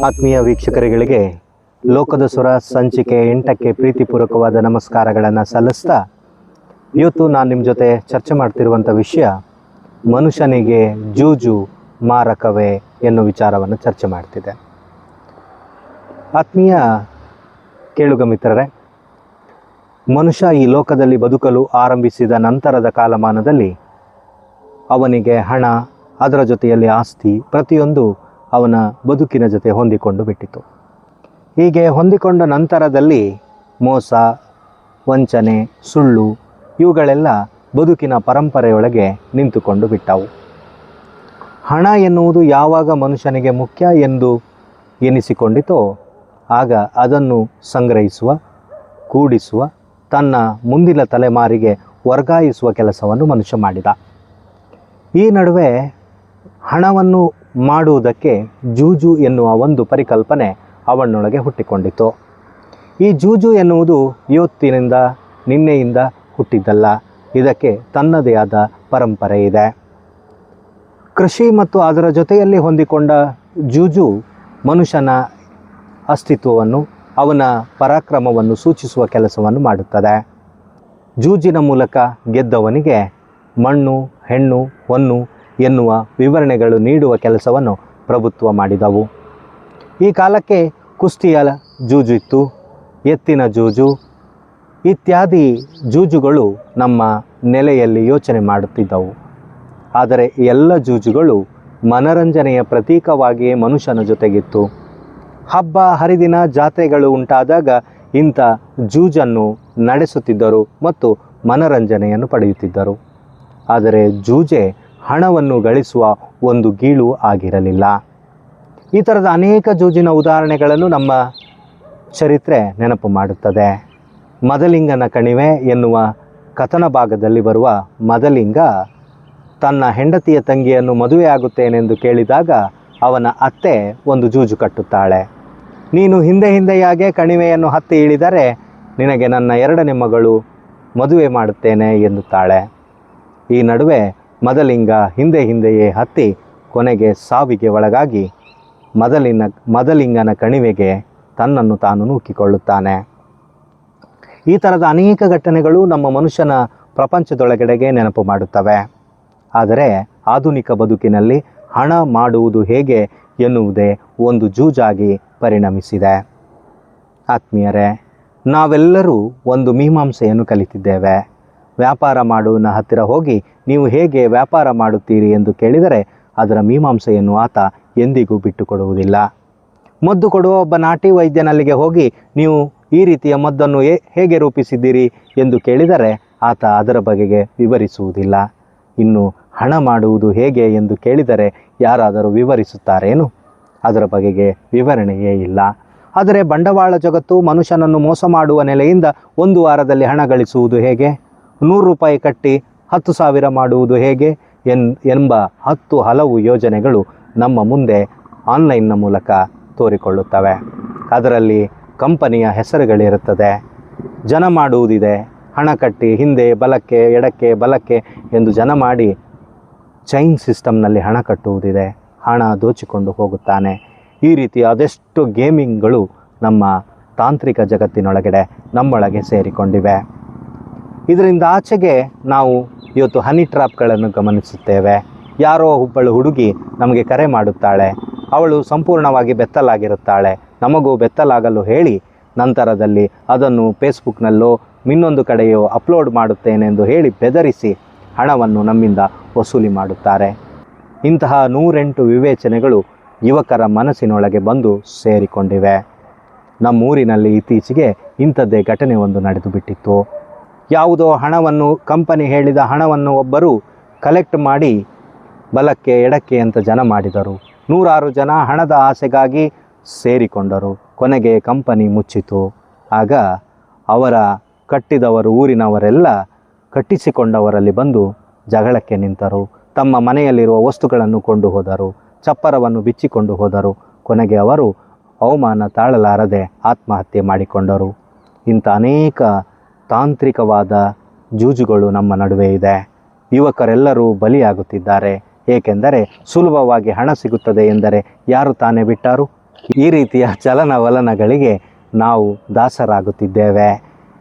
ಆತ್ಮೀಯ ವೀಕ್ಷಕರುಗಳಿಗೆ ಲೋಕದ ಸುರ ಸಂಚಿಕೆ ಎಂಟಕ್ಕೆ ಪ್ರೀತಿಪೂರ್ವಕವಾದ ನಮಸ್ಕಾರಗಳನ್ನು ಸಲ್ಲಿಸ್ತಾ, ಇವತ್ತು ನಾನು ನಿಮ್ಮ ಜೊತೆ ಚರ್ಚೆ ಮಾಡ್ತಿರುವಂಥ ವಿಷಯ ಮನುಷ್ಯನಿಗೆ ಜೂಜು ಮಾರಕವೇ ಎನ್ನುವ ವಿಚಾರವನ್ನು ಚರ್ಚೆ ಮಾಡ್ತಿದ್ದೆ. ಆತ್ಮೀಯ ಕೇಳುಗ ಮಿತ್ರರೇ, ಮನುಷ್ಯ ಈ ಲೋಕದಲ್ಲಿ ಬದುಕಲು ಆರಂಭಿಸಿದ ನಂತರದ ಕಾಲಮಾನದಲ್ಲಿ ಅವನಿಗೆ ಹಣ, ಅದರ ಜೊತೆಯಲ್ಲಿ ಆಸ್ತಿ ಪ್ರತಿಯೊಂದು ಅವನ ಬದುಕಿನ ಜೊತೆ ಹೊಂದಿಕೊಂಡು ಬಿಟ್ಟಿತು. ಹೀಗೆ ಹೊಂದಿಕೊಂಡ ನಂತರದಲ್ಲಿ ಮೋಸ, ವಂಚನೆ, ಸುಳ್ಳು ಇವುಗಳೆಲ್ಲ ಬದುಕಿನ ಪರಂಪರೆಯೊಳಗೆ ನಿಂತುಕೊಂಡು ಬಿಟ್ಟವು. ಹಣ ಎನ್ನುವುದು ಯಾವಾಗ ಮನುಷ್ಯನಿಗೆ ಮುಖ್ಯ ಎಂದು ಎನಿಸಿಕೊಂಡಿತೋ ಆಗ ಅದನ್ನು ಸಂಗ್ರಹಿಸುವ, ಕೂಡಿಸುವ, ತನ್ನ ಮುಂದಿನ ತಲೆಮಾರಿಗೆ ವರ್ಗಾಯಿಸುವ ಕೆಲಸವನ್ನು ಮನುಷ್ಯ ಮಾಡಿದ. ಈ ನಡುವೆ ಹಣವನ್ನು ಮಾಡುವುದಕ್ಕೆ ಜೂಜು ಎನ್ನುವ ಒಂದು ಪರಿಕಲ್ಪನೆ ಅವನೊಳಗೆ ಹುಟ್ಟಿಕೊಂಡಿತು ಈ ಜೂಜು ಎನ್ನುವುದು ಇವತ್ತಿನಿಂದ, ನಿನ್ನೆಯಿಂದ ಹುಟ್ಟಿದ್ದಲ್ಲ. ಇದಕ್ಕೆ ತನ್ನದೇ ಆದ ಪರಂಪರೆ ಇದೆ. ಕೃಷಿ ಮತ್ತು ಅದರ ಜೊತೆಯಲ್ಲಿ ಹೊಂದಿಕೊಂಡ ಜೂಜು ಮನುಷ್ಯನ ಅಸ್ತಿತ್ವವನ್ನು, ಅವನ ಪರಾಕ್ರಮವನ್ನು ಸೂಚಿಸುವ ಕೆಲಸವನ್ನು ಮಾಡುತ್ತದೆ. ಜೂಜಿನ ಮೂಲಕ ಗೆದ್ದವನಿಗೆ ಮಣ್ಣು, ಹೆಣ್ಣು, ಹೊನ್ನು ಎನ್ನುವ ವಿವರಣೆಗಳು ನೀಡುವ ಕೆಲಸವನ್ನು ಪ್ರಭುತ್ವ ಮಾಡಿದವು. ಈ ಕಾಲಕ್ಕೆ ಕುಸ್ತಿಯ ಜೂಜು ಇತ್ತು, ಎತ್ತಿನ ಜೂಜು, ಇತ್ಯಾದಿ ಜೂಜುಗಳು ನಮ್ಮ ನೆಲೆಯಲ್ಲಿ ಯೋಚನೆ ಮಾಡುತ್ತಿದ್ದವು. ಆದರೆ ಎಲ್ಲ ಜೂಜುಗಳು ಮನರಂಜನೆಯ ಪ್ರತೀಕವಾಗಿಯೇ ಮನುಷ್ಯನ ಜೊತೆಗಿತ್ತು. ಹಬ್ಬ, ಹರಿದಿನ, ಜಾತ್ರೆಗಳು ಉಂಟಾದಾಗ ಇಂಥ ಜೂಜನ್ನು ನಡೆಸುತ್ತಿದ್ದರು ಮತ್ತು ಮನರಂಜನೆಯನ್ನು ಪಡೆಯುತ್ತಿದ್ದರು. ಆದರೆ ಜೂಜೆ ಹಣವನ್ನು ಗಳಿಸುವ ಒಂದು ಗೀಳು ಆಗಿರಲಿಲ್ಲ. ಈ ಥರದ ಅನೇಕ ಜೂಜಿನ ಉದಾಹರಣೆಗಳನ್ನು ನಮ್ಮ ಚರಿತ್ರೆ ನೆನಪು ಮಾಡುತ್ತದೆ. ಮದಲಿಂಗನ ಕಣಿವೆ ಎನ್ನುವ ಕಥನ ಭಾಗದಲ್ಲಿ ಬರುವ ಮದಲಿಂಗ ತನ್ನ ಹೆಂಡತಿಯ ತಂಗಿಯನ್ನು ಮದುವೆಯಾಗುತ್ತೇನೆಂದು ಕೇಳಿದಾಗ ಅವನ ಅತ್ತೆ ಒಂದು ಜೂಜು ಕಟ್ಟುತ್ತಾಳೆ. ನೀನು ಹಿಂದೆ ಹಿಂದೆಯಾಗೆ ಕಣಿವೆಯನ್ನು ಹತ್ತಿ ಇಳಿದರೆ ನಿನಗೆ ನನ್ನ ಎರಡನೇ ಮಗಳು ಮದುವೆ ಮಾಡುತ್ತೇನೆ ಎನ್ನುತ್ತಾಳೆ. ಈ ನಡುವೆ ಮದಲಿಂಗ ಹಿಂದೆ ಹಿಂದೆಯೇ ಹತ್ತಿ ಕೊನೆಗೆ ಸಾವಿಗೆ ಒಳಗಾಗಿ ಮದಲಿನ ಮದಲಿಂಗನ ಕಣಿವೆಗೆ ತನ್ನನ್ನು ತಾನು ನೂಕಿಕೊಳ್ಳುತ್ತಾನೆ. ಈ ಥರದ ಅನೇಕ ಘಟನೆಗಳು ನಮ್ಮ ಮನುಷ್ಯನ ಪ್ರಪಂಚದೊಳಗಡೆಗೆ ನೆನಪು ಮಾಡುತ್ತವೆ. ಆದರೆ ಆಧುನಿಕ ಬದುಕಿನಲ್ಲಿ ಹಣ ಮಾಡುವುದು ಹೇಗೆ ಎನ್ನುವುದೇ ಒಂದು ಜೂಜಾಗಿ ಪರಿಣಮಿಸಿದೆ. ಆತ್ಮೀಯರೇ, ನಾವೆಲ್ಲರೂ ಒಂದು ಮೀಮಾಂಸೆಯನ್ನು ಕಲಿತಿದ್ದೇವೆ. ವ್ಯಾಪಾರ ಮಾಡುವನ ಹತ್ತಿರ ಹೋಗಿ ನೀವು ಹೇಗೆ ವ್ಯಾಪಾರ ಮಾಡುತ್ತೀರಿ ಎಂದು ಕೇಳಿದರೆ ಅದರ ಮೀಮಾಂಸೆಯನ್ನು ಆತ ಎಂದಿಗೂ ಬಿಟ್ಟುಕೊಡುವುದಿಲ್ಲ. ಮದ್ದು ಕೊಡುವ ಒಬ್ಬ ನಾಟಿ ವೈದ್ಯನಲ್ಲಿಗೆ ಹೋಗಿ ನೀವು ಈ ರೀತಿಯ ಮದ್ದನ್ನು ಹೇಗೆ ರೂಪಿಸಿದ್ದೀರಿ ಎಂದು ಕೇಳಿದರೆ ಆತ ಅದರ ಬಗೆಗೆ ವಿವರಿಸುವುದಿಲ್ಲ. ಇನ್ನು ಹಣ ಮಾಡುವುದು ಹೇಗೆ ಎಂದು ಕೇಳಿದರೆ ಯಾರಾದರೂ ವಿವರಿಸುತ್ತಾರೇನು? ಅದರ ಬಗೆಗೆ ವಿವರಣೆಯೇ ಇಲ್ಲ. ಆದರೆ ಬಂಡವಾಳ ಜಗತ್ತು ಮನುಷ್ಯನನ್ನು ಮೋಸ ಮಾಡುವ ನೆಲೆಯಿಂದ ಒಂದು ವಾರದಲ್ಲಿ ಹಣ ಗಳಿಸುವುದು ಹೇಗೆ? ನೂರು ರೂಪಾಯಿ ಕಟ್ಟಿ ಹತ್ತು ಸಾವಿರ ಮಾಡುವುದು ಹೇಗೆ ಎನ್, ಎಂಬ ಹತ್ತು ಹಲವು ಯೋಜನೆಗಳು ನಮ್ಮ ಮುಂದೆ ಆನ್ಲೈನ್ನ ಮೂಲಕ ತೋರಿಕೊಳ್ಳುತ್ತವೆ. ಅದರಲ್ಲಿ ಕಂಪನಿಯ ಹೆಸರುಗಳಿರುತ್ತದೆ. ಜನ ಮಾಡುವುದಿದೆ. ಹಣ ಕಟ್ಟಿ ಹಿಂದೆ ಬಲಕ್ಕೆ, ಎಡಕ್ಕೆ, ಬಲಕ್ಕೆ ಎಂದು ಜನ ಮಾಡಿ ಚೈನ್ ಸಿಸ್ಟಮ್ನಲ್ಲಿ ಹಣ ಕಟ್ಟುವುದಿದೆ. ಹಣ ದೋಚಿಕೊಂಡು ಹೋಗುತ್ತಾನೆ. ಈ ರೀತಿ ಅದೆಷ್ಟು ಗೇಮಿಂಗ್ಗಳು ನಮ್ಮ ತಾಂತ್ರಿಕ ಜಗತ್ತಿನೊಳಗಡೆ ನಮ್ಮೊಳಗೆ ಸೇರಿಕೊಂಡಿವೆ. ಇದರಿಂದ ಆಚೆಗೆ ನಾವು ಇವತ್ತು ಹನಿ ಟ್ರಾಪ್ಗಳನ್ನು ಗಮನಿಸುತ್ತೇವೆ. ಯಾರೋ ಒಬ್ಬಳು ಹುಡುಗಿ ನಮಗೆ ಕರೆ ಮಾಡುತ್ತಾಳೆ. ಅವಳು ಸಂಪೂರ್ಣವಾಗಿ ಬೆತ್ತಲಾಗಿರುತ್ತಾಳೆ. ನಮಗೂ ಬೆತ್ತಲಾಗಲು ಹೇಳಿ ನಂತರದಲ್ಲಿ ಅದನ್ನು ಫೇಸ್ಬುಕ್ನಲ್ಲೋ ಇನ್ನೊಂದು ಕಡೆಯೋ ಅಪ್ಲೋಡ್ ಮಾಡುತ್ತೇನೆಂದು ಹೇಳಿ ಬೆದರಿಸಿ ಹಣವನ್ನು ನಮ್ಮಿಂದ ವಸೂಲಿ ಮಾಡುತ್ತಾರೆ. ಇಂತಹ ನೂರೆಂಟು ವಿವೇಚನೆಗಳು ಯುವಕರ ಮನಸ್ಸಿನೊಳಗೆ ಬಂದು ಸೇರಿಕೊಂಡಿವೆ. ನಮ್ಮೂರಿನಲ್ಲಿ ಇತ್ತೀಚೆಗೆ ಇಂಥದ್ದೇ ಘಟನೆ ಒಂದು ನಡೆದು ಬಿಟ್ಟಿತ್ತು ಯಾವುದೋ ಹಣವನ್ನು, ಕಂಪನಿ ಹೇಳಿದ ಹಣವನ್ನು ಒಬ್ಬರು ಕಲೆಕ್ಟ್ ಮಾಡಿ ಬಲಕ್ಕೆ, ಎಡಕ್ಕೆ ಅಂತ ಜನ ಮಾಡಿದರು. ನೂರಾರು ಜನ ಹಣದ ಆಸೆಗಾಗಿ ಸೇರಿಕೊಂಡರು. ಕೊನೆಗೆ ಕಂಪನಿ ಮುಚ್ಚಿತು. ಆಗ ಅವರ ಕಟ್ಟಿದವರು, ಊರಿನವರೆಲ್ಲ ಕಟ್ಟಿಸಿಕೊಂಡವರಲ್ಲಿ ಬಂದು ಜಗಳಕ್ಕೆ ನಿಂತರು. ತಮ್ಮ ಮನೆಯಲ್ಲಿರುವ ವಸ್ತುಗಳನ್ನು ಕೊಂಡು ಹೋದರು. ಚಪ್ಪರವನ್ನು ಬಿಚ್ಚಿಕೊಂಡು ಹೋದರು. ಕೊನೆಗೆ ಅವರು ಅವಮಾನ ತಾಳಲಾರದೆ ಆತ್ಮಹತ್ಯೆ ಮಾಡಿಕೊಂಡರು. ಇಂಥ ಅನೇಕ ತಾಂತ್ರಿಕವಾದ ಜೂಜುಗಳು ನಮ್ಮ ನಡುವೆ ಇದೆ. ಯುವಕರೆಲ್ಲರೂ ಬಲಿಯಾಗುತ್ತಿದ್ದಾರೆ. ಏಕೆಂದರೆ ಸುಲಭವಾಗಿ ಹಣ ಸಿಗುತ್ತದೆ ಎಂದರೆ ಯಾರು ತಾನೇ ಬಿಟ್ಟಾರು? ಈ ರೀತಿಯ ಚಲನವಲನಗಳಿಗೆ ನಾವು ದಾಸರಾಗುತ್ತಿದ್ದೇವೆ.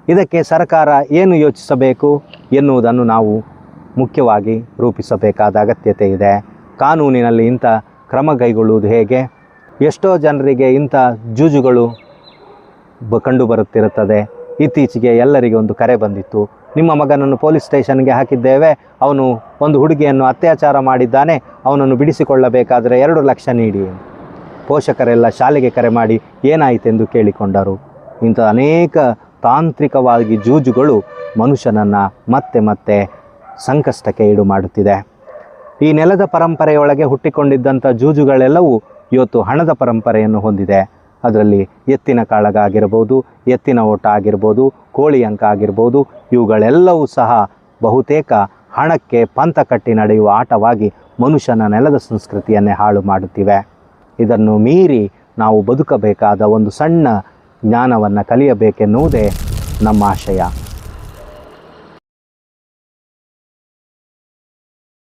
ಇದಕ್ಕೆ ಸರ್ಕಾರ ಏನು ಯೋಚಿಸಬೇಕು ಎನ್ನುವುದನ್ನು ನಾವು ಮುಖ್ಯವಾಗಿ ರೂಪಿಸಬೇಕಾದ ಅಗತ್ಯತೆ ಇದೆ. ಕಾನೂನಿನಲ್ಲಿ ಇಂಥ ಕ್ರಮ ಕೈಗೊಳ್ಳುವುದು ಹೇಗೆ? ಎಷ್ಟೋ ಜನರಿಗೆ ಇಂಥ ಜೂಜುಗಳು ಬ ಕಂಡು ಬರುತ್ತಿರುತ್ತದೆ ಇತ್ತೀಚೆಗೆ ಎಲ್ಲರಿಗೆ ಒಂದು ಕರೆ ಬಂದಿತ್ತು. ನಿಮ್ಮ ಮಗನನ್ನು ಪೊಲೀಸ್ ಸ್ಟೇಷನ್ಗೆ ಹಾಕಿದ್ದೇವೆ. ಅವನು ಒಂದು ಹುಡುಗಿಯನ್ನು ಅತ್ಯಾಚಾರ ಮಾಡಿದ್ದಾನೆ. ಅವನನ್ನು ಬಿಡಿಸಿಕೊಳ್ಳಬೇಕಾದರೆ ಎರಡು ಲಕ್ಷ ನೀಡಿ ಪೋಷಕರೆಲ್ಲ ಶಾಲೆಗೆ ಕರೆ ಮಾಡಿ ಏನಾಯಿತೆಂದು ಕೇಳಿಕೊಂಡರು. ಇಂಥ ಅನೇಕ ತಾಂತ್ರಿಕವಾಗಿ ಜೂಜುಗಳು ಮನುಷ್ಯನನ್ನು ಮತ್ತೆ ಮತ್ತೆ ಸಂಕಷ್ಟಕ್ಕೆ ಈಡು ಮಾಡುತ್ತಿದೆ. ಈ ನೆಲದ ಪರಂಪರೆಯೊಳಗೆ ಹುಟ್ಟಿಕೊಂಡಿದ್ದಂಥ ಜೂಜುಗಳೆಲ್ಲವೂ ಇವತ್ತು ಹಣದ ಪರಂಪರೆಯನ್ನು ಹೊಂದಿದೆ. ಅದರಲ್ಲಿ ಎತ್ತಿನ ಕಾಳಗ ಆಗಿರ್ಬೋದು, ಎತ್ತಿನ ಓಟ ಆಗಿರ್ಬೋದು, ಕೋಳಿ ಅಂಕ ಆಗಿರ್ಬೋದು, ಇವುಗಳೆಲ್ಲವೂ ಸಹ ಬಹುತೇಕ ಹಣಕ್ಕೆ ಪಂಥ ಕಟ್ಟಿ ನಡೆಯುವ ಆಟವಾಗಿ ಮನುಷ್ಯನ ನೆಲದ ಸಂಸ್ಕೃತಿಯನ್ನೇ ಹಾಳು ಮಾಡುತ್ತಿವೆ. ಇದನ್ನು ಮೀರಿ ನಾವು ಬದುಕಬೇಕಾದ ಒಂದು ಸಣ್ಣ ಜ್ಞಾನವನ್ನು ಕಲಿಯಬೇಕೆನ್ನುವುದೇ ನಮ್ಮ ಆಶಯ.